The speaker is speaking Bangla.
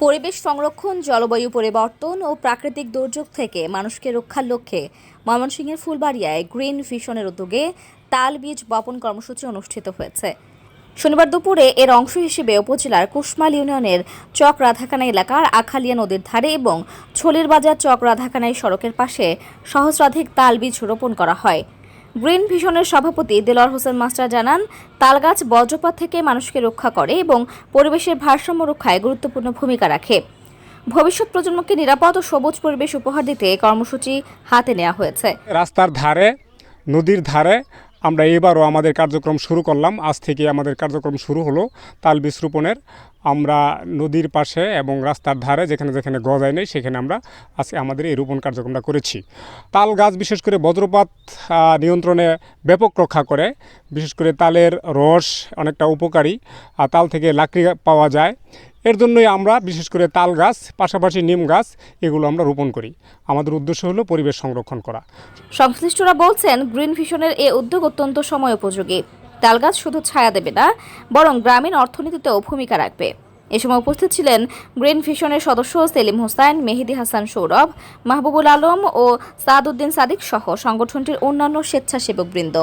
পরিবেশ সংরক্ষণ, জলবায়ু পরিবর্তন ও প্রাকৃতিক দুর্যোগ থেকে মানুষকে রক্ষার লক্ষ্যে ময়মনসিংহের ফুলবাড়িয়ায় গ্রিন ভিশনের উদ্যোগে তাল বীজ বপন কর্মসূচি অনুষ্ঠিত হয়েছে। শনিবার দুপুরে এর অংশ হিসেবে উপজেলার কুশমাল ইউনিয়নের চক রাধাকানা এলাকার আখালিয়া নদীর ধারে এবং ছলির বাজার চক রাধাকানাই সড়কের পাশে সহস্রাধিক তাল বীজ রোপণ করা হয়। গ্রিন ভিশনের সভাপতি দেলোয়ার হোসেন মাস্টার জানান, তালগাছ বজ্রপাত থেকে মানুষকে রক্ষা করে এবং পরিবেশের ভারসাম্য রক্ষায় গুরুত্বপূর্ণ ভূমিকা রাখে। ভবিষ্যৎ প্রজন্মকে নিরাপদ ও সবুজ পরিবেশ উপহার দিতে কর্মসূচি হাতে নেওয়া হয়েছে। রাস্তার ধারে, নদীর ধারে আমরা এবারও আমাদের কার্যক্রম শুরু করলাম। আজ থেকে আমাদের কার্যক্রম শুরু হলো তাল বীজ আমরা নদীর পাশে এবং রাস্তার ধারে যেখানে যেখানে গজায় নেই, সেখানে আমরা আজকে আমাদের এই রোপণ কার্যক্রমটা করেছি। তাল গাছ বিশেষ করে বজ্রপাত নিয়ন্ত্রণে ব্যাপক রক্ষা করে। বিশেষ করে তালের রস অনেকটা উপকারী। আর তাল থেকে লাকড়ি পাওয়া যায়। এর জন্যই আমরা, বিশেষ করে তাল গাছ, পাশাপাশি নিম গাছ, এগুলো আমরা রোপণ করি। আমাদের উদ্দেশ্য হলো পরিবেশ সংরক্ষণ করা। সংশ্লিষ্টরা বলছেন, গ্রিন ভিশনের এ উদ্যোগ অত্যন্ত সময় উপযোগী। তাল গাছ শুধু ছায়া দেবে না, বরং গ্রামীণ অর্থনীতিতেও ভূমিকা রাখবে। এ সময় উপস্থিত ছিলেন গ্রিন ভিশনের সদস্য সেলিম হোসাইন মেহেদি হাসান সৌরভ, মাহবুবুল আলম ও সাদউদ্দিন সাদিক সহ সংগঠনটির অন্যান্য স্বেচ্ছাসেবক স্বেচ্ছাসেবকবৃন্দ।